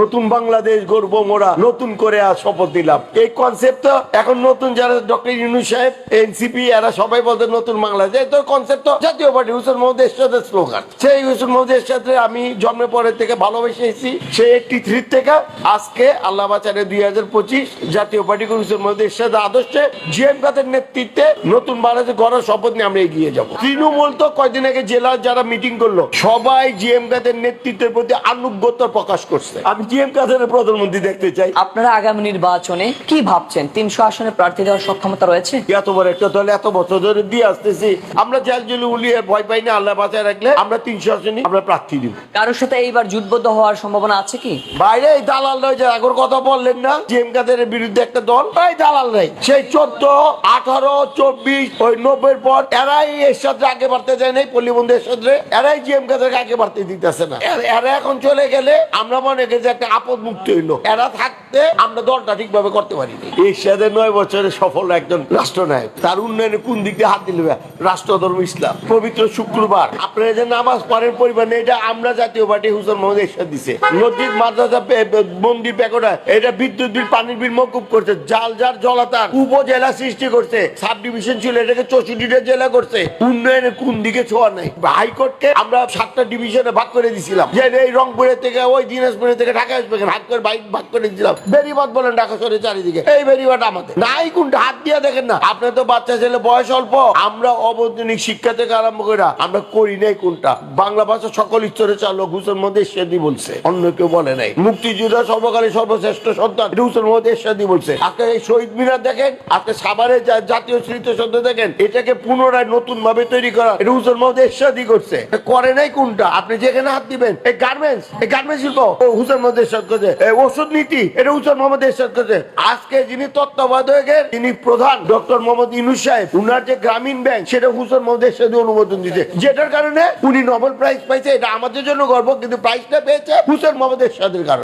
নতুন বাংলাদেশ গড়বো মোরা, নতুন করে আজ শপথ দিলাম এই কনসেপ্ট এখন নতুন যারা ডক্টর ইউনুস সাহেব, এনসিপি, এরা সবাই বলতে নতুন বাংলাদেশ। তো কনসেপ্ট জাতীয় পার্টি, হুসেন মোহাম্মদ এরশাদের স্লোগান। সেই হুসেন মোহাম্মদ এরশাদে আমি জন্মের পরে থেকে ভালোবেসে এসেছি। সেই একটি থ্রি থেকে, আজকে আল্লাহ বাচারে দুই হাজার পঁচিশ, জাতীয় পার্টি হুসেন মোহাম্মদ এরশাদের আদর্শে, জিএম কাদের নেতৃত্বে নতুন বাংলাদেশ গড়ার শপথ নিয়ে আমরা এগিয়ে যাব। তৃণমূল তো কয়দিন আগে জেলার যারা মিটিং করল, সবাই জিএম কাদের নেতৃত্বের প্রতি আনুগত্য প্রকাশ করছে। আমি কাদের প্রধানমন্ত্রী দেখতে চাই? আপনারা আগামী নির্বাচনে কি ভাবছেন? তিনশো আসনে প্রার্থী দেওয়ার সক্ষমতা রয়েছে? এত বড় একটা দল এত বছর ধরে দিয়ে আসতেছি। আমরা জেল জেলে উলিয়ে ভয় পাই না আল্লাহ বাঁচায় রাখলে আমরা তিনশো আসনে আমরা প্রার্থী দিব। কারোর সাথে এইবার জুটবদ্ধ হওয়ার সম্ভাবনা আছে কি? বাইরে এই দালাল রয়েছে যে আগর কথা বললেন না? কাদের বিরুদ্ধে একটা দল? দালাল নেই। সেই চোদ্দ আঠারো চব্বিশ ওই নব্বই পর এরাই এর সাথে আগে বাড়তে যায় নাই পল্লীবন্ধের সাথে। এরাই জিএম কাদেরকে আগে বাড়তে দিতেছে না। এরা- এরা এখন চলে গেলে আমরা মনে করি একটা আপদ মুক্তি হইল। এরা থাকতে আমরা দলটা ঠিকভাবে করতে এর সাথে নয় বছরে সফল একজন রাষ্ট্রনায়ক। তার উন্নয়নে কোন দিক দিয়ে হাত দিলে রাষ্ট্রধর্ম, ইসলাম। পবিত্র শুক্রবার। আপনারা যে নামাজ পড়েন, পরিবার এটা আমরা জাতীয় পার্টি হুসেন মোহাম্মদ এরশাদ দিছে। মসজিদ, মাদ্রাসা মন্দির পেকোটা এটা বিদ্যুৎ বিল, পানির বিল মকুব করছে। জাল, জার, জলাতার উপজেলা সৃষ্টি করছে। সাব ডিভিশন ছিল, এটাকে চৌষট্টিটা জেলা করছে। উন্নয়নে কোন দিকে ছোঁয়া নাই। হাইকোর্টকে আমরা সাতটা ডিভিশনে ভাগ করে দিছিলাম। যে এই রংপুরের থেকে, ওই দিনাজপুরের থেকে ঢাকা ভাগ করে বাইক ভাগ করে বেরিবাদ বলেন ঢাকা চারিদিকে। এই বেরিবাদ আমাদের। নাই কোনটা হাত দিয়ে দেখেন না। তো বাচ্চা ছেলে, বয়স অল্প। আমরা অবৈতনিক শিক্ষা থেকে আরম্ভ আমরা করি নাই কোনটা। বাংলা ভাষা সকল চালক হুসেন এরশাদি বলছে। অন্য কেউ বলে নাই। মুক্তিযোদ্ধা সর্বকালের সর্বশ্রেষ্ঠ সন্তান হুসেন এরশাদি বলছে। এই শহীদ মিনার দেখেন, আজকে সাভারের জা- জাতীয় স্মৃতিসৌধ দেখেন, এটাকে পুনরায় নতুন ভাবে তৈরি করা। এটা হুসেন এরশাদি করছে। করে নাই কোনটা? আপনি যেখানে হাত দিবেন এই গার্মেন্টস এই গার্মেন্টস শিল্প। হুসেন মোহাম্মদ এরশাদ করছে ওষুধ নীতি, এটা হুসেন মোহাম্মদ এরশাদ করছে আজকে যিনি তত্ত্বাবধায়কের, তিনি প্রধান ডক্টর মোহাম্মদ ইনুস সাহেব। উনার যে গ্রামীণ ব্যাংক, সেটা হুসন মোহাম্মদ এরশাদি অনুমোদন দিচ্ছে যেটার কারণে উনি নোবেল প্রাইজ পাইছে, এটা আমাদের জন্য গর্ব, কিন্তু প্রাইজটা পেয়েছে হুসেন মোহাম্মদ এরশাদের কারণে।